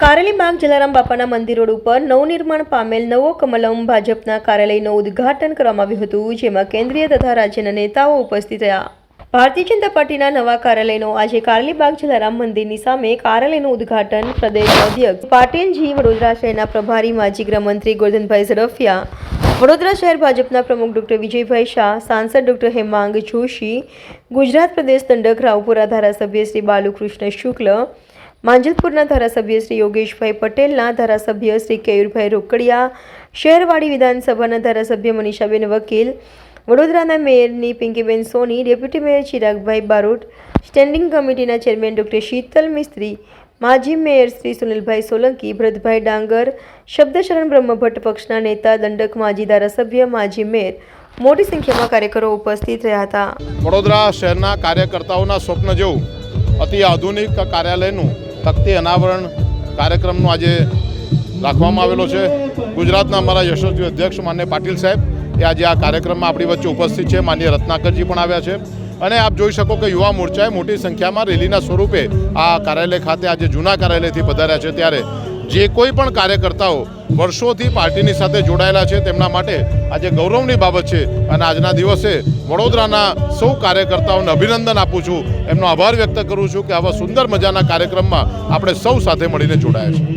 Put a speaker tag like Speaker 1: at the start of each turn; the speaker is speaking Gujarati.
Speaker 1: કારેલીબાગ જલારામ બાપાના મંદિર રોડ ઉપર નવનિર્માણ પામેલ નવો કમલમ ભાજપના કાર્યાલયનું ઉદ્ઘાટન કરવામાં આવ્યું હતું, જેમાં કેન્દ્રીય તથા રાજ્યના નેતાઓ ઉપસ્થિત રહ્યા. ભારતીય જનતા પાર્ટીના નવા કાર્યાલયનો આજે કારેલીબાગ જલારામ મંદિરની સામે કાર્યાલયનું ઉદ્ઘાટન પ્રદેશ અધ્યક્ષ પાટીલજી વડોદરા શહેરના પ્રભારી માજી ગૃહમંત્રી ગોરધનભાઈ ઝડફિયા, વડોદરા શહેર ભાજપના પ્રમુખ ડોક્ટર વિજયભાઈ શાહ, સાંસદ ડોક્ટર હેમાંગ જોશી, ગુજરાત પ્રદેશ દંડક રાવપુરા ધારાસભ્ય શ્રી બાલુકૃષ્ણ શુક્લ માંજલપુરના ધારાસભ્ય શ્રી યોગેશભાઈ પટેલના ધારાસભ્ય શ્રી કેયુરભાઈ રોકડિયા શહેરવાડી વિધાનસભાના ધારાસભ્ય મનીષાબેન વકીલ, વડોદરાના મેયરની પિંકીબેન સોની, ડેપ્યુટી મેયર ચિરાગભાઈ બારોટ, સ્ટેન્ડિંગ કમિટીના ચેરમેન ડૉક્ટર શીતલ મિસ્ત્રી, માજી મેયર શ્રી સુનિલભાઈ સોલંકી, ભરતભાઈ ડાંગર, શબ્દશરણ બ્રહ્મભટ્ટ પક્ષના નેતા, દંડક માજી ધારાસભ્ય, માજી મેયર મોટી સંખ્યામાં કાર્યકરો ઉપસ્થિત રહ્યા હતા.
Speaker 2: વડોદરા શહેરના કાર્યકર્તાઓના સ્વપ્ન જેવું અતિ આધુનિક કાર્યાલયનું તકતી અનાવરણ કાર્યક્રમનું આજે રાખવામાં આવેલો છે. ગુજરાતના અમારા યશસ્વી અધ્યક્ષ માન્ય પાટીલ સાહેબ એ આજે આ કાર્યક્રમમાં આપણી વચ્ચે ઉપસ્થિત છે. માન્ય રત્નાકરજી પણ આવ્યા છે. અને આપ જોઈ શકો કે યુવા મોરચાએ મોટી સંખ્યામાં રેલીના સ્વરૂપે આ કાર્યાલય ખાતે આજે જૂના કાર્યાલયથી પધાર્યા છે. ત્યારે જે કોઈ પણ કાર્યકર્તાઓ વર્ષોથી પાર્ટીની સાથે જોડાયેલા છે, તેમના માટે આજે ગૌરવની બાબત છે. અને આજના દિવસે વડોદરાના સૌ કાર્યકર્તાઓને અભિનંદન આપું છું. એમનો આભાર વ્યક્ત કરું છું કે આવા સુંદર મજાના કાર્યક્રમમાં આપણે સૌ સાથે મળીને જોડાયા છે